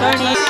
Bernie.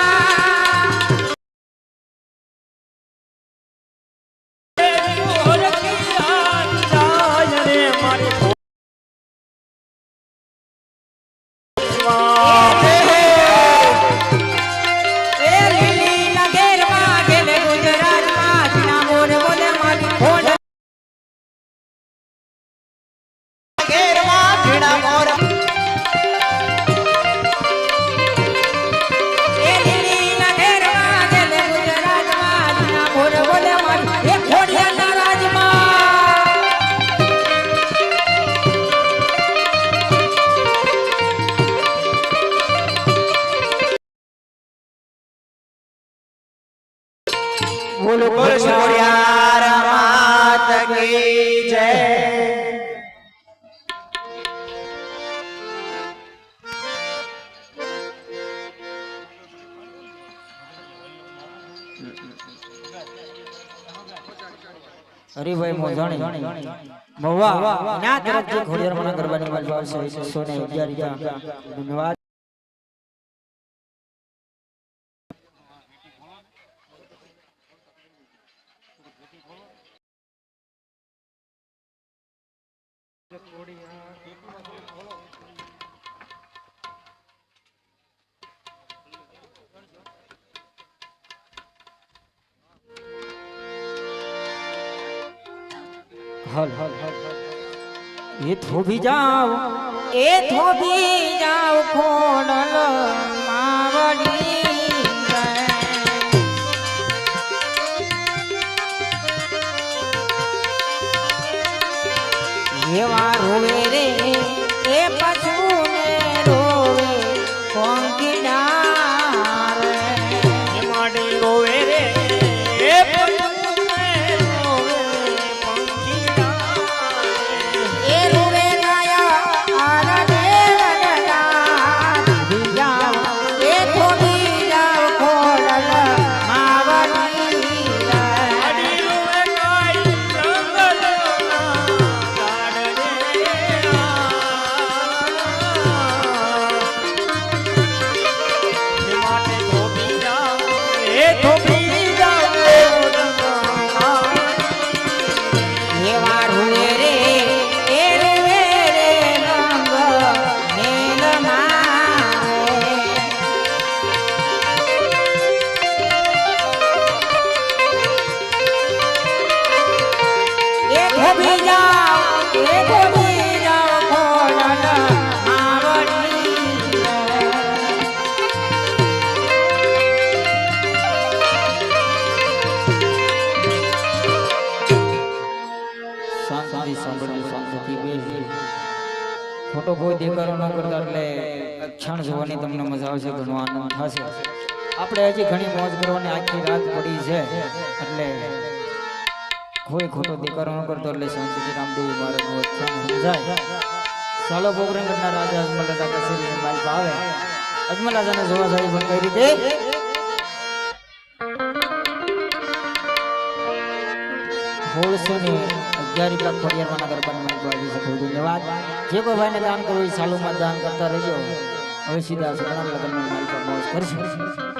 Haribhai મોજાણી Mahuva ના તરફથી ઘોડિયાર મને કરવાની મારી એ થોભી જાવ એ થોભી જાવ ખોડલ માવડી એવા શાંતિ સાંભળવી શાંતિથી બેસી ખોટો કોઈ દેખાડો ન કરતા એટલે ક્ષણ જોવાની તમને મજા આવશે ઘણો આનંદ થશે. આપણે હજી ઘણી મોજ કરવાની આખી રાત પડી છે એટલે કોઈ ખોટો દેખાડો ન કરતો એટલે શાંતિથી રામદેવ મારે સમજાય. ચાલો પોગરંગના રાજા અજમલરાજા કસેરી માલિક આવે. અજમલરાજાને જોવા જાય પણ કઈ રીતે? સોળસો રૂપિયા ખોડિયારમાં ગરબાની માલિક, આવી છે ખૂબ ધન્યવાદ. જે કોઈ ભાઈને દાન કરવું એ સાલુમાં દાન કરતા રહેજો. હવે સીધા સગણા લગ્નનો માલિક મોજ કરશે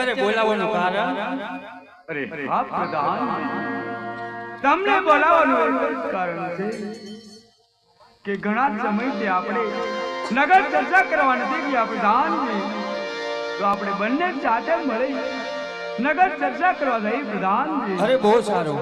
અત્યારે બોલાવવાનું કારણ? અરે હા પ્રધાન તમને બોલાવવાનું કારણ છે કે ઘણા સમયથી આપણે નગર ચર્ચા કરવા નથી ગયા પ્રધાનજી તો આપણે બંને સાથે મળી નગર ચર્ચા કરવા જઈ પ્રધાનજી અરે બહુ સારું.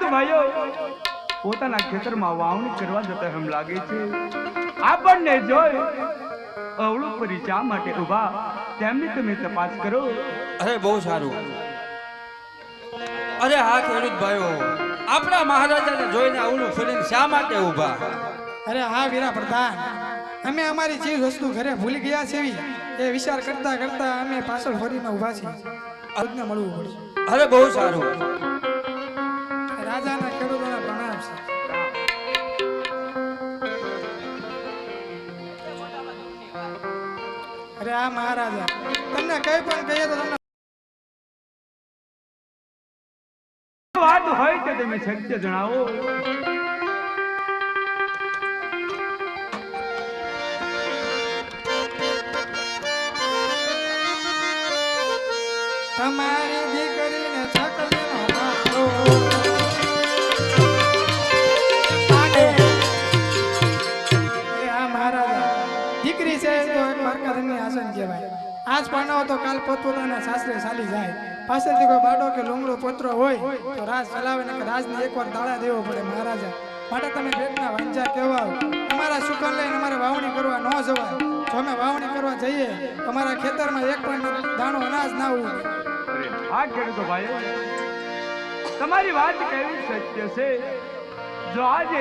તો ભાઈઓ પોતાના ખેતરમાં વાવણી કરવા જતા એમ લાગે છે આપણને જોઈ અવળું પરી ચા માટે ઊભા તેમની તમે તપાસ કરો. અરે બહુ સારું. અરે હા ખેડૂત ભાઈઓ આપણા મહારાજાને જોઈને અવળું ફરીને શા માટે ઊભા? અરે હા વીરા પ્રધાન અમે અમારી ચીજ વસ્તુ ઘરે ભૂલી ગયા છે એ વિચાર કરતા કરતા અમે પાછળ ફરીને ઊભા છીએ. ખુદને મળવું પડશે. અરે બહુ સારું. અરે આ મહારાજા. તમને કઈ પણ કહીએ તો તમને વાત હોય તો તમે સત્ય જણાવો. તમારી કહેવાય આજ તો કાલ પોતપોતાના સાસરે ચાલી જાય. પાછળથી કોઈ બાડો કે લુંગડો, પોતરો હોય તો રાજ ચલાવે ને રાજને એકવાર દાડા દેવો પડે મહારાજા. માટે તમે પેટના વાંજા કહેવા અમારા સુકન લઈને અમારે વાવણી કરવા ન જવાય. જો અમે વાવણી કરવા જઈએ, અમારા ખેતરમાં એક પણ દાણો અનાજ ના હોય હા, ખેડૂતો ભાઈ. તમારી વાત કેવી સત્ય છે? જો આજે